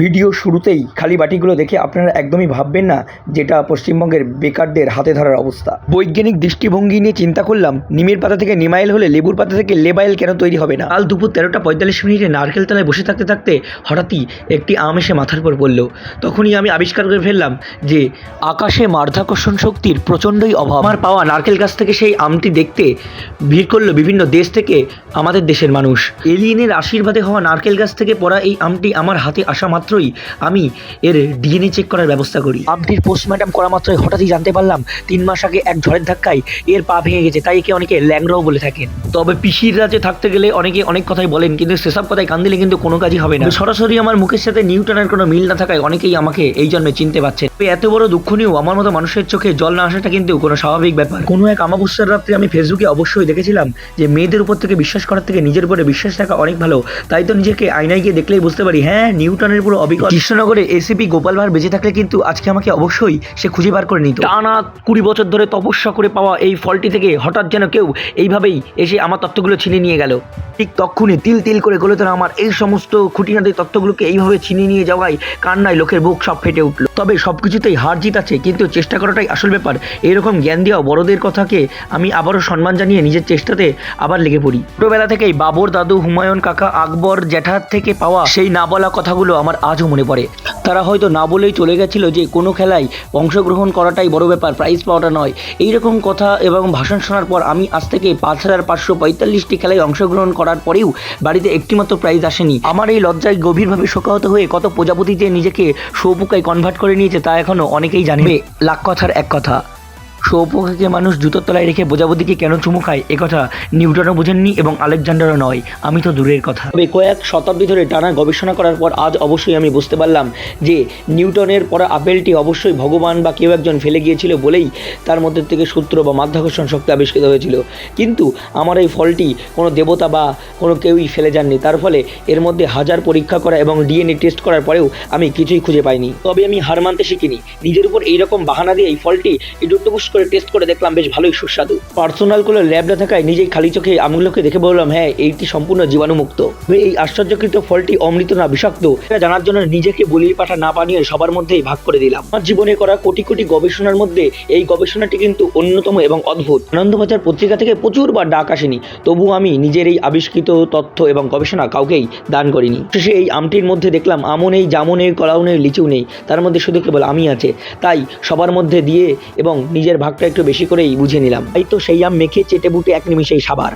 Video শুরুতেই খালি বাটিগুলো দেখে আপনারা একদমই ভাববেন না যেটা পশ্চিমবঙ্গের বেকারদের হাতে ধরার অবস্থা। বৈজ্ঞানিক দৃষ্টিভঙ্গি নিয়ে চিন্তা করলাম, নিমের পাতা থেকে নিমাইল হলে লেবুর পাতা থেকে লেবাইল কেন তৈরি হবে না? কাল দুপুর তেরোটা পঁয়তাল্লিশ মিনিটে নারকেল তলায় বসে থাকতে থাকতে হঠাৎই একটি আম এসে মাথার উপর পড়ল। তখনই আমি আবিষ্কার করে ফেললাম যে, আকাশে মাধ্যাকর্ষণ শক্তির প্রচণ্ডই অভাব। আমার পাওয়া নারকেল গাছ থেকে সেই আমটি দেখতে ভিড় করল বিভিন্ন দেশ থেকে আমাদের দেশের মানুষ। এলিয়েনের আশীর্বাদে হওয়া নারকেল গাছ থেকে পড়া এই আমটি আমার হাতে আসা মাত্রই আমি এর ডিএনএ চেক করার ব্যবস্থা করি। আমটির পোস্টমর্টম করা মাত্রই হঠাৎই জানতে পারলাম তিন মাস আগে এক ঝড়ের ধাক্কায় এর পা ভেঙে গেছে তাই একে অনেকে ল্যাংরাও বলে থাকেন। তবে পিসির রাজে থাকতে গেলে অনেকে অনেক কথাই বলেন কিন্তু সেসব কথায় কান দিলে কিন্তু কোনো কাজই হবে না। সরাসরি আমার মুখের সাথে নিউটনের কোনো মিল না থাকায় অনেকেই আমাকে এই জন্মে চিনতে পারছেন তবে এত বড় দুঃখ নিয়েও আমার মতো মানুষের চোখে জল না আসাটা কিন্তু কোনো স্বাভাবিক ব্যাপার। কোনো এক আমাবস্যার রাত্রে আমি ফেসবুকে অবশ্যই দেখেছিলাম যে মেয়েদের উপর থেকে বিশ্বাস করার থেকে নিজের উপরে বিশ্বাস রাখা অনেক ভালো তাই তো নিজেকে আয়নায় গিয়ে দেখলেই বুঝতে পারি। হ্যাঁ নিউটনের পুরো অবিকল। কৃষ্ণনগরে এসিপি গোপাল ভাঁড় বেঁচে থাকলে কিন্তু আজকে আমাকে অবশ্যই সে খুঁজে বার করে নিত। টানা কুড়ি বছর ধরে তপস্যা করে পাওয়া এই ফলটি থেকে হঠাৎ যেন কেউ এইভাবেই এসে আমার তত্ত্বগুলো ছিনিয়ে নিয়ে গেল। ঠিক তক্ষুনি তিল তিল করে গলে তোলা আমার এই সমস্ত খুঁটিনাটি তত্ত্বগুলোকে এইভাবে ছিনিয়ে নিয়ে যাওয়ায় কান্নায় লোকের বুক সব ফেটে উঠল। তবে সব কিছুতেই হার জিত আছে কিন্তু চেষ্টা করাটাই আসল ব্যাপার। এরকম জ্ঞান দেওয়া বড়দের কথাকে আমি আবারও সম্মান জানিয়ে নিজের চেষ্টাতে আবার লেগে পড়ি। ছোটবেলা থেকেই বাবর দাদু হুমায়ুন কাকা আকবর জ্যাঠার থেকে পাওয়া সেই না বলা কথাগুলো আমার আজও মনে পড়ে। তারা হয়তো না বলেই চলে গেছিল যে কোনো খেলায় অংশগ্রহণ করাটাই বড় ব্যাপার প্রাইজ পাওয়াটা নয়। এইরকম কথা এবং ভাষণ শোনার পর আমি আজ থেকে পাঁচ হাজার পাঁচশো পঁয়তাল্লিশটি খেলায় অংশগ্রহণ করার পরেও বাড়িতে একটিমাত্র প্রাইজ আসেনি। আমার এই লজ্জায় গভীরভাবে শোকাহত হয়ে কত প্রজাপতি যে নিজেকে সৌপুকায় কনভার্ট করে নিয়েছে তা এখনও অনেকেই জানবে লাখ কথার এক কথা। সৌপকাকে মানুষ জুতোর তলায় রেখে বোঝাবুদিকে কেন চুমু খায় একথা নিউটনও বোঝেননি এবং আলেকজান্ডারও নয়। আমি তো দূরের কথা। তবে কয়েক শতাব্দী ধরে টানা গবেষণা করার পর আজ অবশ্যই আমি বুঝতে পারলাম যে নিউটনের পড়া আপেলটি অবশ্যই ভগবান বা কেউ একজন ফেলে গিয়েছিল বলেই তার মধ্যে থেকে সূত্র বা মাধ্যাকর্ষণ শক্তি আবিষ্কৃত হয়েছিল। কিন্তু আমার এই ফলটি কোনো দেবতা বা কোনো কেউই ফেলে যাননি। তার ফলে এর মধ্যে হাজার পরীক্ষা করা এবং ডিএনএ টেস্ট করার পরেও আমি কিছুই খুঁজে পাইনি। তবে আমি হার মানতে শিখিনি। নিজের উপর এইরকম বাহানা দিয়ে এই ফলটি একটু টুকুস করে টেস্ট করে দেখলাম বেশ ভালোই সুস্বাদু। পার্সোনাল কোনো ল্যাব না থাকায় নিজেই খালি চোখে আমগুলোকে দেখে বললাম হ্যাঁ এইটি সম্পূর্ণ জীবাণুমুক্ত। এই আশ্চর্যকৃত ফলটি অমৃত না, বিষাক্ত, এটা জানার জন্য নিজেকে বলিয়ে পাঠা না বানিয়ে সবার মধ্যেই ভাগ করে দিলাম। আমার জীবনে করা কোটি কোটি গবেষণার মধ্যে এই গবেষণাটি কিন্তু অন্যতম এবং অদ্ভুত। আনন্দবাজার পত্রিকা থেকে প্রচুর প্রচুরবার ডাক আসেনি, তবু আমি নিজের এই আবিষ্কৃত তথ্য এবং গবেষণা কাউকেই দান করিনি। শেষে এই আমটির মধ্যে দেখলাম, আমও নেই, জামও নেই, কলাও নেই লিচু নেই, তার মধ্যে শুধু কেবল আমি আছে। তাই সবার মধ্যে দিয়ে এবং নিজের ভাগটা একটু বেশি করেই বুঝে নিলাম। তাই তো সেই আম মেখে চেটে বুটে এক নিমিষেই সাবার।